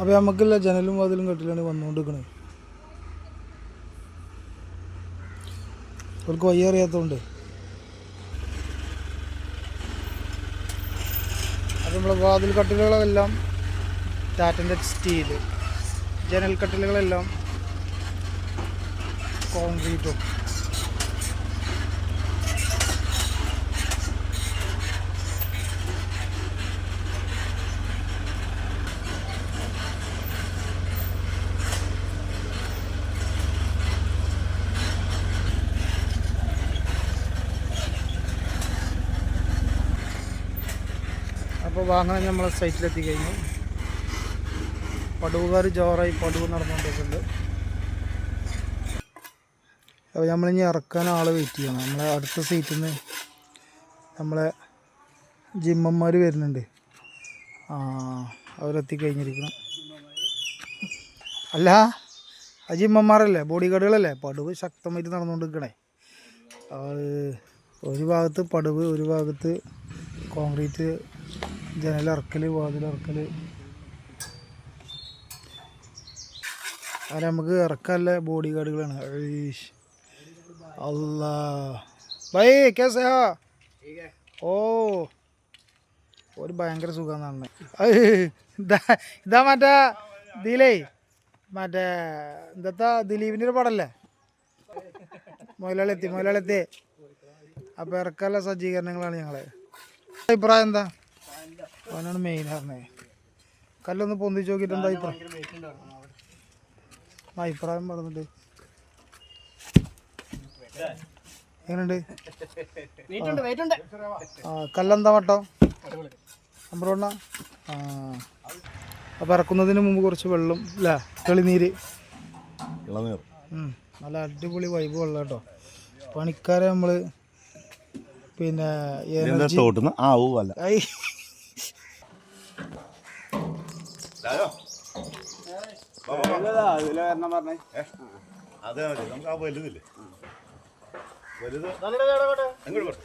അപ്പോൾ നമുക്കില്ല ജനലും വാതിലും കെട്ടിലാണ് വന്നുകൊണ്ടിരിക്കുന്നത് അവർക്ക് വയ്യ അറിയാത്തതുകൊണ്ട് അത് നമ്മളെ വാതിൽ കട്ടിലുകളെല്ലാം ടാറ്റന്റെ സ്റ്റീൽ. ജനൽ കട്ടിലുകളെല്ലാം കോൺക്രീറ്റും. അപ്പോൾ വാഹനം നമ്മളെ സൈറ്റിലെത്തി കഴിഞ്ഞു പടുവുകാർ ജോറായി പടുവ് നടന്നുകൊണ്ടിരിക്കുന്നുണ്ട്. അപ്പോൾ നമ്മളിനി ഇറക്കാൻ ആൾ വെയിറ്റ് ചെയ്യണം. നമ്മളെ അടുത്ത സീറ്റിൽ നിന്ന് നമ്മളെ ജിമ്മന്മാർ വരുന്നുണ്ട്. ആ അവരെത്തി കഴിഞ്ഞിരിക്കണം അല്ല ആ ജിമ്മന്മാരല്ലേ? ബോഡി ഗാർഡുകളല്ലേ പടുവ് ശക്തമായിട്ട് നടന്നുകൊണ്ടിരിക്കണേ. നിൽക്കണേ ഒരു ഭാഗത്ത് പടുവ് ഒരു ഭാഗത്ത് കോൺക്രീറ്റ് ജനലിറക്കൽ വാതിലിറക്കൽ അത് നമുക്ക് ഇറക്കല്ല ബോഡി ഗാർഡുകളാണ്. അല്ലാ ബൈ കേസ ഓ ഒരു ഭയങ്കര സുഖമെന്നാണ് ഇതാ മറ്റേ ദിലേ മറ്റേ എന്താ ദിലീപിന്റെ ഒരു പടല്ലേ? മുതലാളെത്തി മുതലാളെത്തി അപ്പോൾ ഇറക്കാനുള്ള സജ്ജീകരണങ്ങളാണ് ഞങ്ങൾ അഭിപ്രായം എന്താ? അവനാണ് മെയിൻ പറഞ്ഞത് കല്ലൊന്ന് പൊന്തിച്ച് നോക്കിയിട്ട് എന്താ അഭിപ്രായം? അഭിപ്രായം പറഞ്ഞിട്ട്. എങ്ങനെയുണ്ട്? ആ കല്ലെന്താ മട്ടോ അമ്പറോണ്ണ ആ. അപ്പോൾ ഇറക്കുന്നതിന് മുമ്പ് കുറച്ച് വെള്ളം അല്ലേ തെളിനീര്. ഇളനീർ. നല്ല അടിപൊളി വൈബ് വെള്ളം കേട്ടോ. പണിക്കാരെ നമ്മൾ പിന്നെ എനർജി തോട്ടുന്ന ആ ഊ അല്ല അതെ മതി. നമുക്ക് ആ വലുതില്ലേ? വലുത് അങ്ങോട്ട് പോട്ടെ.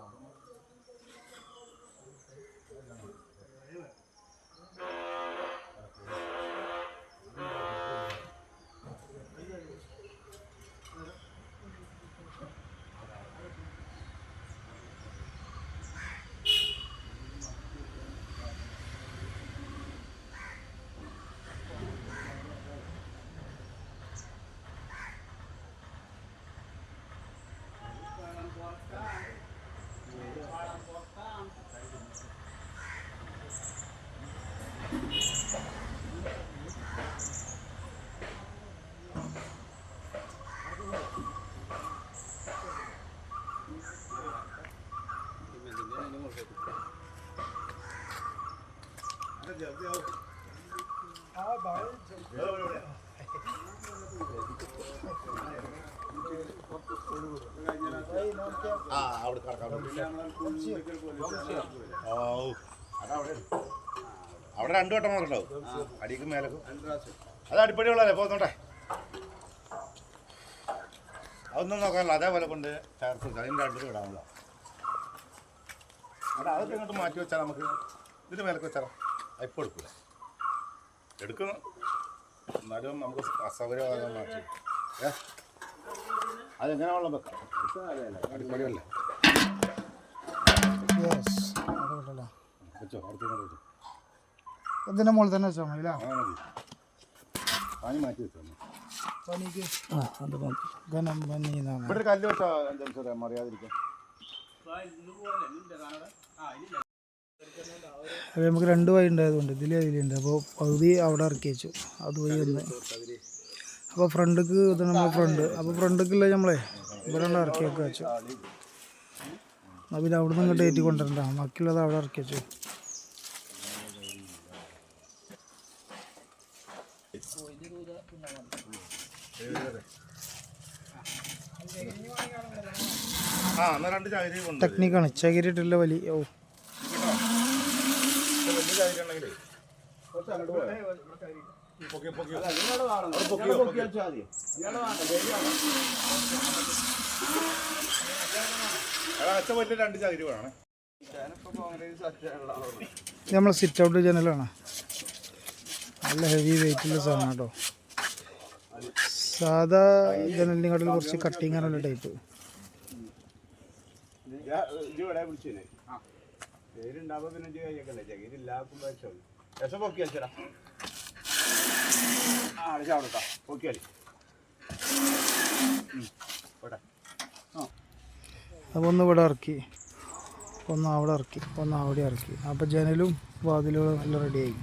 അവിടെ രണ്ടു വട്ടം മാത്രം ഉണ്ടാവും അടിക്കും മേലക്കും. അത് അടിപ്പടി ഉള്ളതല്ലേ പോന്നോട്ടെ അതൊന്നും നോക്കാനല്ല. അതേപോലെ കൊണ്ട് ചേർത്ത് അതിന്റെ അടുത്ത് ഇടാമല്ലോ അവിടെ അതൊക്കെ ഇങ്ങോട്ട് മാറ്റി വെച്ചാൽ നമുക്ക് ഇതിന് മേലക്ക് വെച്ചാലോ? ഇപ്പോൾ എടുക്കില്ല എടുക്കണം. എന്നാലും നമുക്ക് അസൗകര്യമാകാൻ മാറ്റി. ഏ? അതെങ്ങനെ വെള്ളം വെക്കാം? അടിപൊളിയല്ലേ? വെച്ചോ വെച്ചോ. ഇതിന്റെ മുകളിൽ തന്നെ വെച്ചാൽ മതി പാനി മാറ്റി വെച്ചോ പനിക്ക് ഘനം പനി ഇവിടെ കല്ല് വെച്ചാൽ എന്താ അത് നമുക്ക് രണ്ട് വഴി ഉണ്ടായതുകൊണ്ട് ഇതിൽ അതിലുണ്ട്. അപ്പോൾ പകുതി അവിടെ ഇറക്കി വെച്ചു. അത് വഴി ഒന്ന്. അപ്പോൾ ഫ്രണ്ടിക്ക് ഇത് നമ്മൾ ഫ്രണ്ട്. അപ്പോൾ ഫ്രണ്ടിക്കില്ല നമ്മളെ ഇവിടെ ഇറക്കി വെക്കുക വെച്ചു. എന്നാൽ പിന്നെ അവിടെ നിന്ന് ഇങ്ങോട്ട് കൊണ്ടുവരണ്ട. ബാക്കിയുള്ളത് അവിടെ ഇറക്കി വെച്ചു. ടെക്നിക്കാണ് ചകിരിട്ടുള്ള വലിയ. ഓ വലിയ ചകിരി ഉണ്ടെങ്കിലേ പൊക്കി പൊക്കി അത് പൊക്കിയോ പൊക്കിയോ എടാ അച്ഛൻ വലിയ രണ്ട് ചകിരി വേണേ. ഇത് നമ്മളെ സിറ്റ് ഔട്ട് ജനലാണ് നല്ല ഹെവി വെയിറ്റുള്ള സാധനം കേട്ടോ. സാധാ ജനലിനെക്കാട്ടിൽ കുറച്ച് കട്ടിങ് ആണുള്ള ടൈപ്പ് പേരുണ്ടാവുമ്പോ പിന്നെ ഇജ്ജ് കഴിക്കണ്ടേ ചകിരില്ലാക്കുമ്പോ വെച്ചോ. രസം പൊക്കി വെച്ചടാ ആ അടിച്ചാ കൊടുക്കാം പൊക്കിയാലി. പോട്ടെ. അപ്പോൾ ഒന്ന് ഇവിടെ ഇറക്കി. ഒന്ന് അവിടെ ഇറക്കി. ഒന്ന് അവിടെ ഇറക്കി. അപ്പോൾ ജനലും വാതിലുകളും എല്ലാം റെഡിയായി